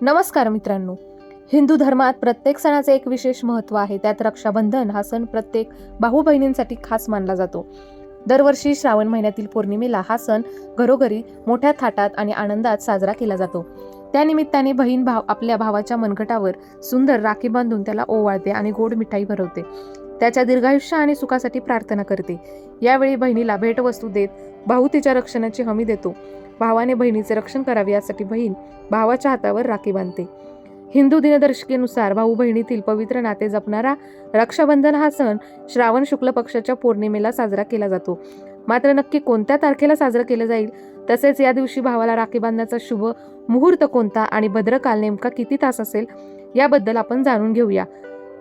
नमस्कार मित्रांनो. हिंदू धर्मात प्रत्येक सणाचे एक विशेष महत्त्व आहे. त्यात रक्षाबंधन हा सण प्रत्येक भाऊ बहिणींसाठी खास मानला जातो. दरवर्षी श्रावण महिन्यातील पौर्णिमेला हा सण घरोघरी मोठ्या थाटात आणि आनंदात साजरा केला जातो. त्यानिमित्ताने बहीण भाव आपल्या भावाच्या मनगटावर सुंदर राखी बांधून त्याला ओवाळते आणि गोड मिठाई भरवते. त्याच्या दीर्घायुष्य आणि सुखासाठी प्रार्थना करते. यावेळी बहिणीला भेटवस्तू देत भाऊ तिच्या रक्षणाची हमी देतो. भावाने बहिणीचे रक्षण करावे यासाठी बहीण भावाच्या हातावर राखी बांधते. हिंदू दिनदर्शिकेनुसार भाऊ बहिणीतील पवित्र नाते जपणारा रक्षाबंधन हा सण श्रावण शुक्ल पक्षाच्या पौर्णिमेला साजरा केला जातो. मात्र नक्की कोणत्या तारखेला साजरा केलं जाईल? तसेच या दिवशी भावाला राखी बांधण्याचा शुभ मुहूर्त कोणता आणि भद्रकाल नेमका किती तास असेल? याबद्दल आपण जाणून घेऊया.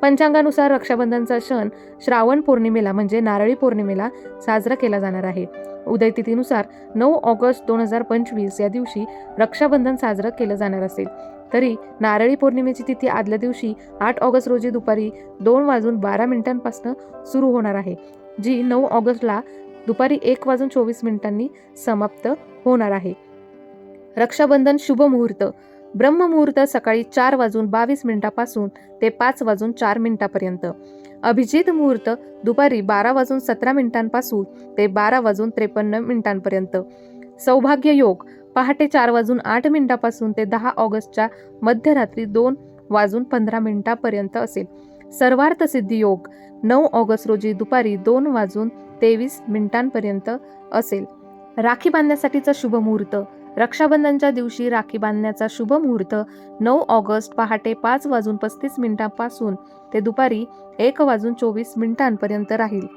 पंचांगानुसार रक्षाबंधनचा सण श्रावण पौर्णिमेला म्हणजे नारळी पौर्णिमेला साजरा केला जाणार आहे. उदय तिथीनुसार नऊ ऑगस्ट दोन हजार पंचवीस या दिवशी रक्षाबंधन साजरं केलं जाणार असेल तरी नारळी पौर्णिमेची तिथी आदल्या दिवशी आठ ऑगस्ट रोजी दुपारी दोन वाजून बारा मिनिटांपासून सुरू होणार आहे जी नऊ ऑगस्टला दुपारी एक वाजून चोवीस मिनिटांनी समाप्त होणार आहे. रक्षाबंधन शुभ मुहूर्त ब्रह्ममुहूर्त सकाळी चार वाजून बावीस मिनिटापासून ते पाच वाजून चार मिनिटापर्यंत. अभिजित मुहूर्त दुपारी बारा वाजून सतरा मिनिटांपासून ते बारा वाजून त्रेपन्न मिनिटांपर्यंत. सौभाग्य योग पहाटे चार वाजून आठ मिनिटापासून ते दहा ऑगस्टच्या मध्यरात्री दोन वाजून पंधरा मिनिटापर्यंत असेल. सर्वार्थ सिद्धी योग नऊ ऑगस्ट रोजी दुपारी दोन वाजून तेवीस मिनिटांपर्यंत असेल. राखी बांधण्यासाठीचा शुभ मुहूर्त रक्षाबंधनच्या दिवशी राखी बांधण्याचा शुभ मुहूर्त नऊ ऑगस्ट पहाटे पाच वाजून पस्तीस मिनिटांपासून ते दुपारी एक वाजून चोवीस मिनिटांपर्यंत राहील.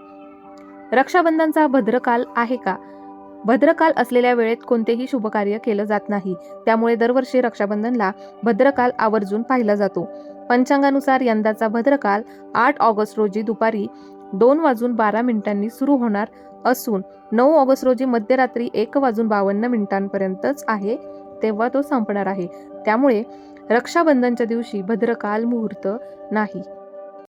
रक्षाबंधनचा भद्रकाल आहे का? भद्रकाल असलेल्या वेळेत कोणतेही शुभकार्य केलं जात नाही. त्यामुळे दरवर्षी रक्षाबंधनला भद्रकाल आवर्जून पाहिला जातो. पंचांगानुसार यंदाचा भद्रकाल आठ ऑगस्ट रोजी दुपारी दोन वाजून बारा मिनिटांनी सुरू होणार असून नऊ ऑगस्ट रोजी मध्यरात्री एक वाजून बावन्न मिनिटांपर्यंतच आहे तेव्हा तो संपणार आहे. त्यामुळे रक्षाबंधनच्या दिवशी भद्रकाल मुहूर्त नाही.